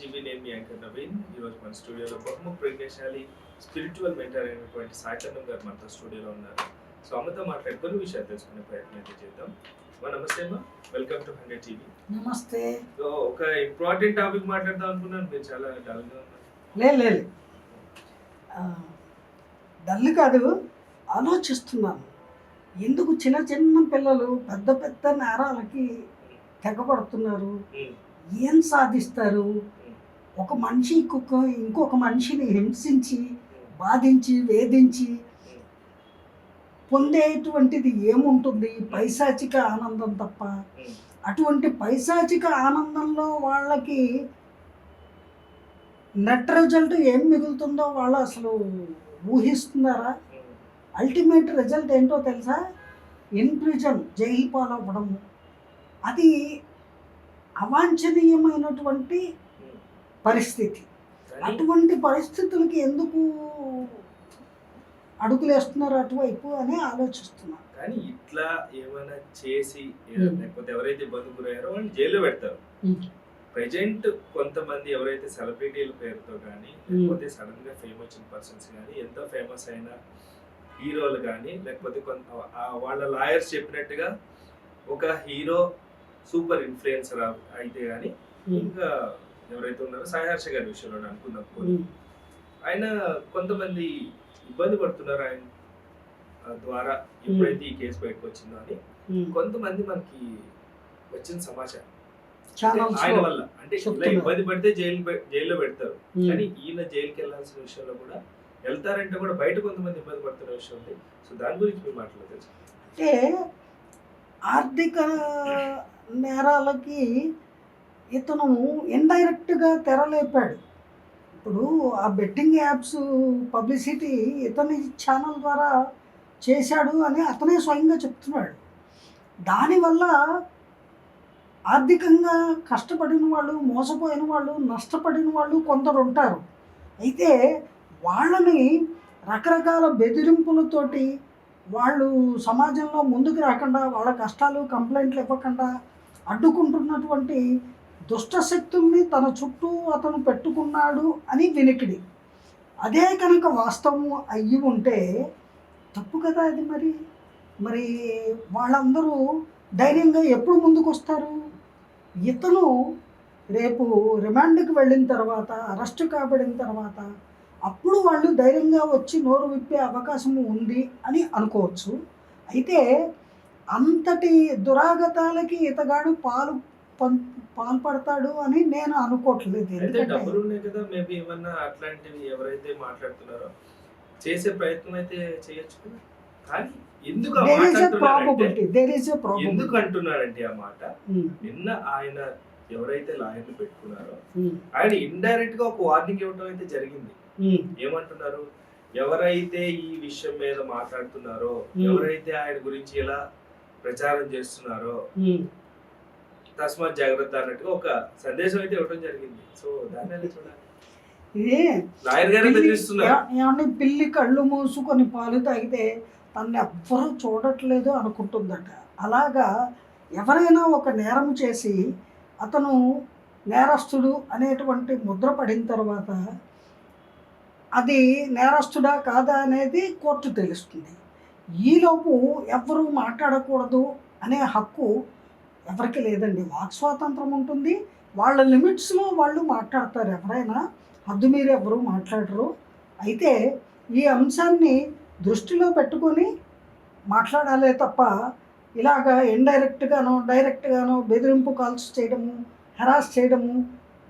TV నేను మీ anchor Naveen. ఈరోజు మన స్టూడియోలో బహుముఖ ప్రజ్ఞాశాలి స్పిరిచువల్ మెంటర్ అయినటువంటి సాయికరణం గారు మనతో స్టూడియోలో ఉన్నారు. సో అమ్మతో మాట్లాడి కొన్ని విషయాలు తెలుసుకునే ప్రయత్నం అయితే చేద్దాం. మా నమస్తే అమ్మా. వెల్కమ్ టు హండ్రెడ్ టీవీ నమస్తే. సో ఒక ఇంపార్టెంట్ టాపిక్ మాట్లాడదాం అనుకున్నాను. మీరు చాలా డల్గా ఉన్నారు. లేదు లేదు. డల్ కాదు ఆలోచిస్తున్నాను. ఎందుకు చిన్న చిన్న పిల్లలు పెద్ద పెద్ద నేరాలకి తెగబడుతున్నారు ఏం సాధిస్తారు? ఒక మనిషి ఇంకొక ఇంకొక మనిషిని హింసించి బాధించి వేధించి పొందేటువంటిది ఏముంటుంది? పైశాచిక ఆనందం తప్ప. అటువంటి పైశాచిక ఆనందంలో వాళ్ళకి నెట్ రిజల్ట్ ఏం మిగులుతుందో వాళ్ళు అసలు ఊహిస్తున్నారా? అల్టిమేట్ రిజల్ట్ ఏంటో తెలుసా? ఇన్ ప్రిజన్ జైలు పాలవ్వడము. అది అవాంఛనీయమైనటువంటి పరిస్థితి. అటువంటి పరిస్థితులకి ఎందుకు అడుగులేస్తున్నారు అటువైపు అని ఆలోచిస్తున్నాను కానీ ఇట్లా ఏమైనా చేసి. లేకపోతే ఎవరైతే ఇబ్బంది గురయ్యారో వాళ్ళని జైల్లో పెడతారు. ప్రజెంట్ కొంతమంది ఎవరైతే సెలబ్రిటీల పేరుతో కానీ లేకపోతే సడన్గా ఫేమ్ వచ్చిన పర్సన్స్ కానీ ఎంతో ఫేమస్ అయిన హీరోలు కానీ లేకపోతే కొంత వాళ్ళ లాయర్స్ చెప్పినట్టుగా ఒక హీరో సూపర్ ఇన్ఫ్లుయెన్సర్ అయితే కానీ ఇంకా ఎవరైతే ఉన్నారో సాయి హర్ష గారి విషయంలో అనుకున్నాం ఉమ్. ఆయన కొంతమంది ఇబ్బంది పడుతున్నారు ఆయన ద్వారా ఎప్పుడైతే ఈ కేసు బయటకు వచ్చిందో అని. కొంతమంది మనకి వచ్చిన సమాచారం ఆయన వల్ల అంటే ఇలా. ఇబ్బంది పడితే జైలు జైల్లో పెడతారు. కానీ ఈయన జైలుకి వెళ్ళాల్సిన విషయంలో కూడా వెళ్తారంటే కూడా బయట కొంతమంది ఇబ్బంది పడుతున్న విషయం ఉంది సో దాని గురించి మీరు మాట్లాడలేదు అంటే ఆర్థిక నేరాలకి ఇతను ఇండైరెక్ట్గా తెరలేపాడు. ఇప్పుడు ఆ బెట్టింగ్ యాప్స్ పబ్లిసిటీ ఇతని ఛానల్ ద్వారా చేశాడు అని అతనే స్వయంగా చెప్తున్నాడు. దానివల్ల ఆర్థికంగా కష్టపడిన వాళ్ళు మోసపోయిన వాళ్ళు నష్టపడిన వాళ్ళు కొందరు ఉంటారు. అయితే వాళ్ళని రకరకాల బెదిరింపులతోటి వాళ్ళు సమాజంలో ముందుకు రాకుండా వాళ్ళ కష్టాలు కంప్లైంట్లు ఇవ్వకుండా అడ్డుకుంటున్నటువంటి దుష్టశక్తుల్ని తన చుట్టూ అతను పెట్టుకున్నాడు అని వినికిడి. అదే కనుక వాస్తవం అయ్యి ఉంటే తప్పు కదా అది మరి? మరి వాళ్ళందరూ ధైర్యంగా ఎప్పుడు ముందుకు వస్తారు ఇతను రేపు రిమాండ్కి వెళ్ళిన తర్వాత అరెస్ట్ కాబడిన తర్వాత అప్పుడు వాళ్ళు ధైర్యంగా వచ్చి నోరు విప్పే అవకాశం ఉంది అని అనుకోవచ్చు. అయితే అంతటి దురాగతాలకి ఇతగాడు పాలు పాల్పడతాడు అని నేను అనుకోవట్లేదు. అయితే ఎందుకంటే డబ్బులు ఉన్నాయి కదా మేబీ ఏమన్నా అట్లాంటివి ఎవరైతే మాట్లాడుతున్నారో. చేసే ప్రయత్నం అయితే చేయొచ్చు కదా. కానీ ఎందుకు ఆ మాట అంటున్నారంటే ఎందుకు అంటున్నారంటే ఆ మాట? నిన్న ఆయన ఎవరైతే లాయర్ని పెట్టుకున్నారో Hmm. ఆయన ఇండైరెక్ట్గా ఒక వార్నింగ్ ఇవ్వడం అయితే జరిగింది. ఏమంటున్నారు? ఎవరైతే ఈ విషయం మీద మాట్లాడుతున్నారో Hmm. ఎవరైతే ఆయన గురించి ఎలా ప్రచారం చేస్తున్నారో తస్మాత్ జాగ్రత్త అన్నట్టుగా ఒక సందేశం అయితే ఇవ్వడం జరిగింది. సో దాన్ని చూడాలి? గారే పిల్లి- కళ్ళు మూసుకొని పాలు తాగితే తన్ని ఎవ్వరూ చూడట్లేదు అనుకుంటుందట. అలాగా ఎవరైనా ఒక నేరం చేసి అతను నేరస్తుడు అనేటువంటి ముద్ర పడిన తర్వాత అది నేరస్తుడా కాదా అనేది కోర్టు తెలుస్తుంది. ఈలోపు ఎవ్వరూ మాట్లాడకూడదు అనే హక్కు ఎవరికి లేదండి. వాక్ స్వాతంత్రం ఉంటుంది. వాళ్ళ లిమిట్స్లో వాళ్ళు మాట్లాడతారు. ఎవరైనా హద్దు మీరు ఎవరు మాట్లాడరు. అయితే ఈ అంశాన్ని దృష్టిలో పెట్టుకొని మాట్లాడాలే తప్ప ఇలాగ ఇండైరెక్ట్గానో డైరెక్ట్గానో బెదిరింపు కాల్స్ చేయడము హెరాస్ చేయడము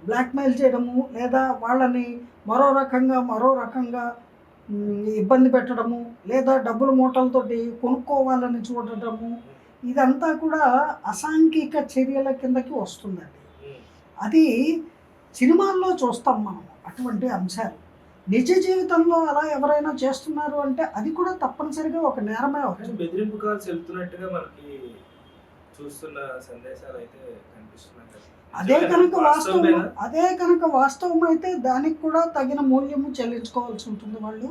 బ్లాక్మెయిల్ చేయడము లేదా వాళ్ళని మరో రకంగా మరో రకంగా ఇబ్బంది పెట్టడము లేదా డబ్బులు మూటలతోటి కొనుక్కోవాలని చూడటము ఇదంతా కూడా అసాంఘిక చర్యల కిందకి వస్తుందండి. అది సినిమాల్లో చూస్తాం మనం అటువంటి అంశాలు నిజ జీవితంలో అలా ఎవరైనా చేస్తున్నారు అంటే అది కూడా తప్పనిసరిగా ఒక నేరమే అవుతుంది బెదిరింపు కాల్స్ వెళ్తున్నట్టుగా మనకి చూస్తున్న సందేశాలు అయితే కనిపిస్తున్నాయి. అదే కనుక వాస్తవం? అదే కనుక వాస్తవం అయితే దానికి కూడా తగిన మూల్యము చెల్లించుకోవాల్సి ఉంటుంది వాళ్ళు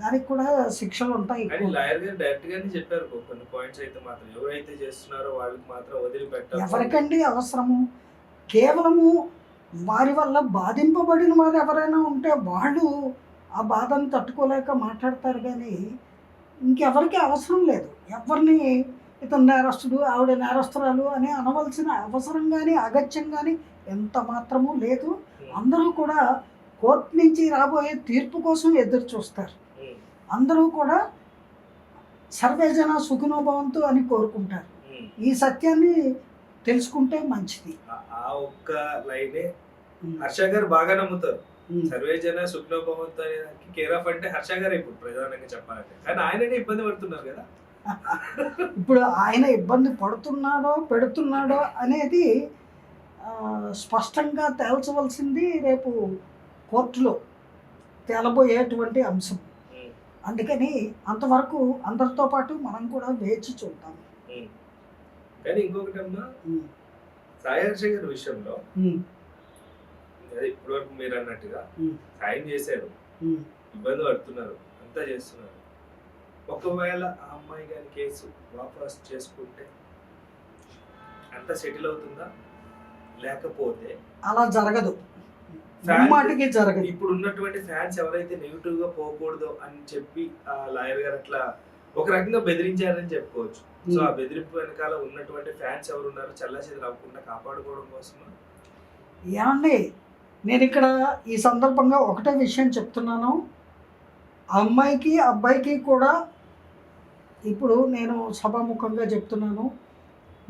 దానికి కూడా శిక్షలు ఉంటాయి కానీ లాయర్ గారు డైరెక్ట్ గానే చెప్పారు కొన్ని పాయింట్స్ అయితే మాత్రం. ఎవరైతే చేస్తున్నారో వాళ్ళకి మాత్రం వదిలిపెట్టాలి ఎవరికండి అవసరము? కేవలము వారి వల్ల బాధింపబడిన వారు ఎవరైనా ఉంటే వాళ్ళు ఆ బాధను తట్టుకోలేక మాట్లాడతారు కానీ ఇంకెవరికి అవసరం లేదు. ఎవరిని ఇతను నేరస్తుడు ఆవిడ నేరస్తురాలు అని అనవలసిన అవసరం కానీ అగత్యం కానీ ఎంత మాత్రమూ లేదు. అందరూ కూడా కోర్టు నుంచి రాబోయే తీర్పు కోసం ఎదురు చూస్తారు. అందరూ కూడా సర్వేజన సుఖనోభవంతు అని కోరుకుంటారు. ఈ సత్యాన్ని తెలుసుకుంటే మంచిది. ఆ- ఒక్క లైనే హర్ష గారు బాగా నమ్ముతారు. సర్వే జన సుఖ్నోభవంతో కేర్ ఆఫ్ అంటే హర్ష గారు ఇప్పుడు ప్రధానంగా చెప్పాలంటే. కానీ ఆయననే ఇబ్బంది పడుతున్నారు కదా. ఇప్పుడు ఆయన ఇబ్బంది పడుతున్నాడో పెడుతున్నాడో అనేది స్పష్టంగా తేల్చవలసింది రేపు కోర్టులో తేలబోయేటువంటి అంశం. అందుకని అంతవరకు అందరితో పాటు మనం కూడా వేచి చూద్దాం. కానీ ఇంకొకటి అమ్మా సాయి గారి విషయంలో ఇప్పటి వరకు మీరు అన్నట్టుగా సాయం చేశారు. ఇబ్బంది పడుతున్నారు. అంతా చేస్తున్నారు. ఒకవేళ ఆ అమ్మాయి గారి కేసు వాపస్ చేసుకుంటే అంతా సెటిల్ అవుతుందా? లేకపోతే అలా జరగదు. ముమ్మాటికి జరగదు. ఇప్పుడు ఉన్నటువంటి ఫ్యాన్స్ ఎవరైతే నెగిటివ్గా పోకూడదు అని చెప్పి ఆ లాయర్ గారు అట్లా ఒక రకంగా బెదిరించారని చెప్పుకోవచ్చు. సో ఆ బెదిరింపు వెనకాల ఉన్నటువంటి ఫ్యాన్స్ ఎవరు ఉన్నారు చల్ల చెదిరి అవ్వకుండా కాపాడుకోవడం కోసమా? ఏమండి నేను ఇక్కడ ఈ సందర్భంగా ఒకటే విషయం చెప్తున్నాను. అమ్మాయికి అబ్బాయికి కూడా ఇప్పుడు నేను సభాముఖంగా చెప్తున్నాను.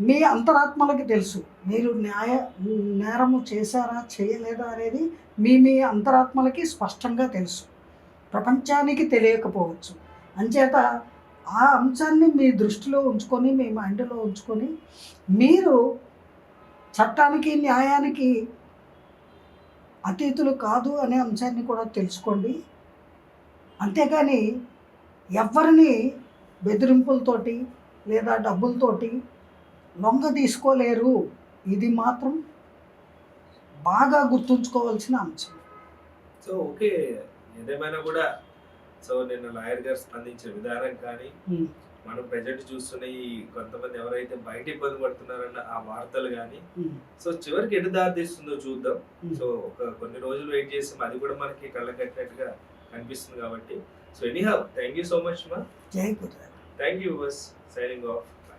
మీ అంతరాత్మలకి తెలుసు. మీరు న్యాయ నేరము చేశారా చేయలేదా అనేది మీ మీ అంతరాత్మలకి స్పష్టంగా తెలుసు. ప్రపంచానికి తెలియకపోవచ్చు. అంచేత ఆ అంశాన్ని మీ దృష్టిలో ఉంచుకొని మీ మైండ్లో ఉంచుకొని మీరు చట్టానికి న్యాయానికి అతీతులు కాదు అనే అంశాన్ని కూడా తెలుసుకోండి. అంతేగాని ఎవరిని బెదిరింపులతోటి లేదా డబ్బులతోటి లొంగ తీసుకోలేరు. ఇది మాత్రం బాగా గుర్తుంచుకోవాల్సిన అంశం. So okay. ఏదేమైనా కూడా సో నిన్న లాయర్ గారు స్పందించిన విధానం కానీ మనం ప్రజెంట్ చూస్తున్న ఈ కొంతమంది ఎవరైతే బయట ఇబ్బంది పడుతున్నారన్న ఆ వార్తలు కానీ సో చివరికి ఎటు దారి తీస్తుందో చూద్దాం. సో ఒక కొన్ని రోజులు వెయిట్ చేసి అది కూడా మనకి కళ్ళకట్టినట్టుగా కనిపిస్తుంది కాబట్టి. So anyhow thank you so much మా. Thank you bus. Signing off.